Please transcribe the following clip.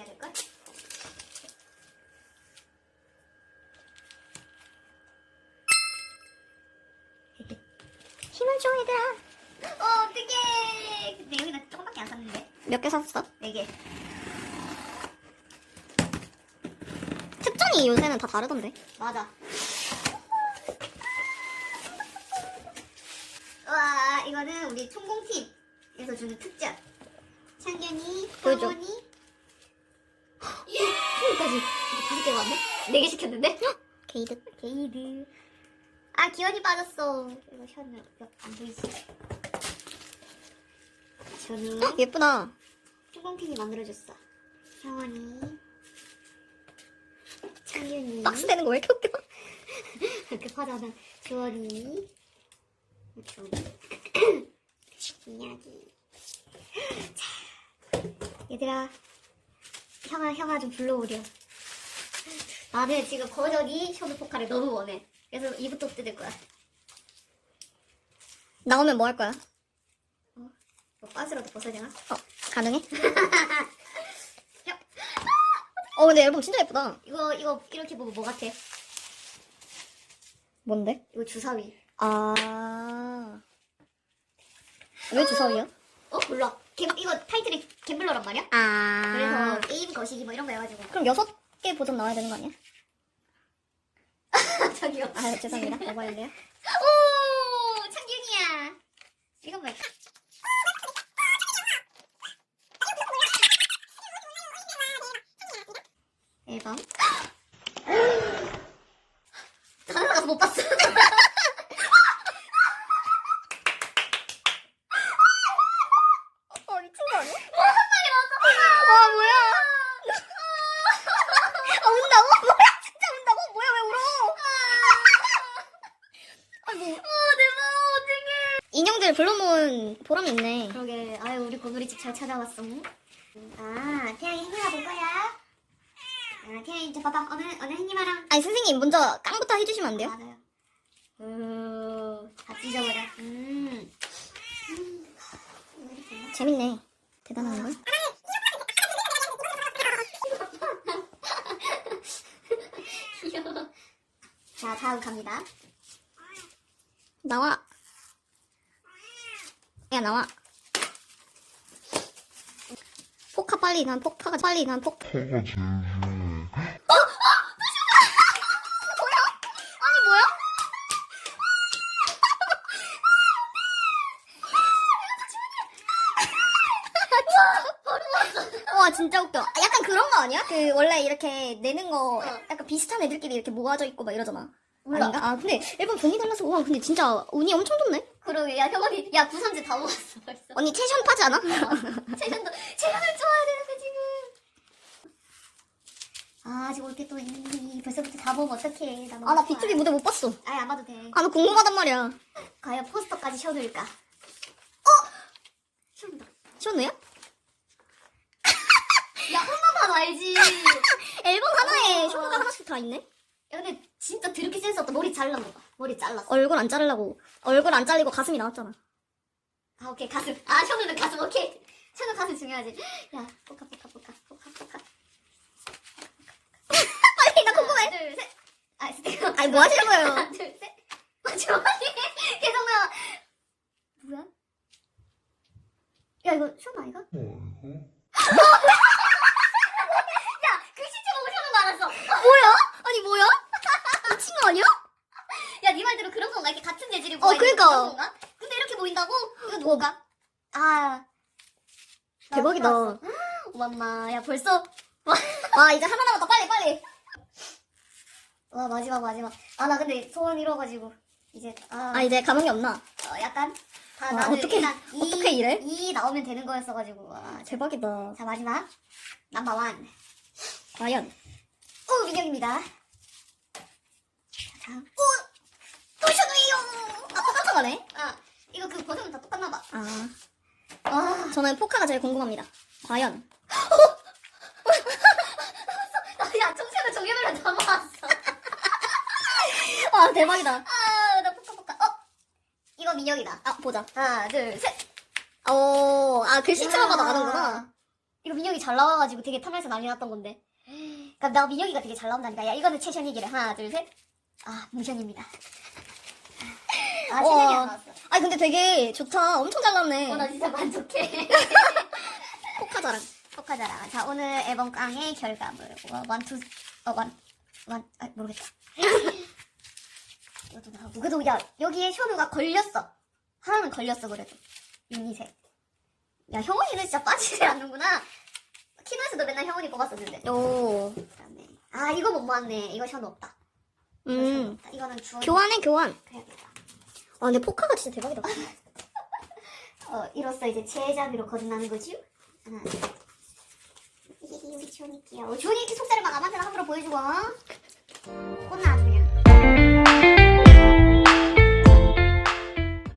해야 될걸? 힘을 줘 얘들아 어, 어떡해. 근데 여기는 조금밖에 안 샀는데. 몇 개 샀어? 네 개. 특전이 요새는 다 다르던데 맞아. 와, 이거는 우리 총공팀에서 주는 특전. 보여줘. 성원이. 네? 네개 시켰는데? 게이드 게이드. 아, 기현이 빠졌어. 이거 현우 안 보이지? 저는 헉, 예쁘다 총공팀이 만들어줬어. 성원이. 창균이. 박스 되는 거 왜 이렇게 웃겨 급하잖아. 주원이. 이야기. 자, 얘들아. 형아, 형아 좀 불러오려. 나는 지금 버전이 셔도 포카를 너무 원해. 그래서 이부터 뜯을 거야. 나오면 뭐 할 거야? 뭐 빤스라도 벗어야 되나? 어 가능해? 어 근데 앨범 진짜 예쁘다 이거, 이거, 이렇게 보면 뭐 같아? 뭔데? 이거 주사위. 아... 왜 주사위야? 어? 몰라. 갬, 이거 타이틀이 갬블러란 말이야? 아... 그래서 게임 거시기 뭐 이런 거 해가지고. 그럼 여섯 개 버전 나와야 되는 거 아니야? 저기요. 아 죄송합니다 오버했네요 오, 창균이야. 이건 뭐야? 앨범. 다 나가서 못 봤어. 어 미친 거 아니야? 와 뭐야 아 운다고? 뭐야 진짜 운다고? 뭐야 왜 울어 아이고 어, 대박, 어떡해. 인형들 불러모은 보람이 있네 그러게, 아유, 우리 고누리 집 잘 찾아왔어. 아, 태양이 행님아 볼 거야. 아, 태양이 이제 봐봐. 어느, 어느 행님아랑. 아니 선생님 먼저 깡부터 해주시면 안 돼요? 맞아요. 음, 다 찢어버려. 음. 재밌네 대단한 걸 귀여워. 자, 다음 갑니다. 나와 야 나와 포카 빨리 난 포카가 빨리 난 포카 포가 제일 좋아. 아니 뭐야? 와 진짜 웃겨. 아, 약간 그런 거 아니야? 그 원래 이렇게 내는 거 약간 비슷한 애들끼리 이렇게 모아져 있고 막 이러잖아. 몰라. 아닌가? 아 근데 앨범 종이 달라서 와 근데 진짜 운이 엄청 좋네. 그러게, 야, 형원이, 야, 구삼지 다 모았어, 벌써. 언니 채션 파지 않아? 체면도, 체면을 좋아야 되는데, 지금. 아, 지금 이렇게 또, 이, 이 벌써부터 다 보면 어떡해. 나 너무 아 나. 비투비 무대 못 봤어. 아예 안 봐도 돼. 아 나 궁금하단 말이야. 과연 포스터까지 씌워둘까? 어! 씌운다. 시원해요? 야, 한번만 알지. 앨범 하나에 우와. 쇼가 하나씩 다 있네. 야, 근데 진짜 드럽게 센스 없다. 머리 봐. 머리 잘랐어. 얼굴 안 자르려고 얼굴 안 잘리고 가슴이 나왔잖아. 아, 오케이. 가슴. 아, 셔누는 가슴. 오케이. 셔누 가슴 중요하지. 야, 포카, 포카, 포카. 포카, 포카. 빨리 나 궁금해. 하나, 둘, 셋. 아, 스테이크. 아니 뭐 하시는 거예요? 하나, 둘, 셋. 아, 주머니. 계속 나와. 뭐야? 야, 이거 셔누 아이가? 어이구. 야, 그 시체 보고 셔누 말았어. 뭐야? 아니 뭐야? 미친 거 아니야? 야, 네 말대로 그런 건가? 이렇게 같은 재질이 어, 그러니까. 그런 건가? 근데 이렇게 보인다고? 이거 누굴까? 아. 대박이다. 엄마, 야, 벌써. 아 이제 하나 남았다 빨리 빨리. 와, 마지막, 마지막. 아, 나 근데 소원 이뤄가지고. 이제, 아. 아 이제 감흥이 없나? 어, 약간. 다 와, 나는 어떡해. 일단 이, 어떡해, 이래? 이 나오면 되는 거였어가지고. 와. 대박이다. 자, 마지막. 넘버원. 과연 오, 민영입니다. 자, 다음. 오! 도셔노이요! 아 똑같아가네. 아, 이거 그 버전은 다 똑같나봐. 아 와. 저는 포카가 제일 궁금합니다. 과연 야, 종류별로 다 모았어. 아 대박이다. 아, 나 포카 포카. 어? 이거 민혁이다. 아 보자. 하나, 둘, 셋. 오 아 글씨체만 봐도 야. 아는구나. 이거 민혁이 잘 나와가지고 되게 탐나서 난리 났던 건데. 그니까 나 민혁이가 되게 잘 나온다니까. 야 이거는 최션이기래. 하나 둘 셋. 아 문션입니다. 아 최션이 안 나왔어. 아니 근데 되게 좋다. 엄청 잘 나왔네. 어, 나 진짜 만족해. 포카자랑. 포카자랑. 자, 오늘 앨범 깡의 결과물. 어, 원, 투, 어, 원, 원, 아, 모르겠다. 이것도 나오고. 그래도, 야, 여기에 현우가 걸렸어. 하나는 걸렸어, 그래도. 유니셋. 야, 형원이는 진짜 빠지지 않는구나. 키노에서도 맨날 형원이 뽑았었는데. 오. 그다음에, 아, 이거 못 모았네. 이거 현우 없다. 이거 현우 음. 없다. 이거는 주원. 교환해 교환. 그래야겠다. 아 근데 포카가 진짜 대박이다. 어, 이로써 이제 제자비로 거듭나는 거지? 하나, 둘. 히히, 우리 귀여워. 주원이 이렇게 속살을 막 아무한테나 함부로 보여주고, 어? 혼나, 아주 그냥.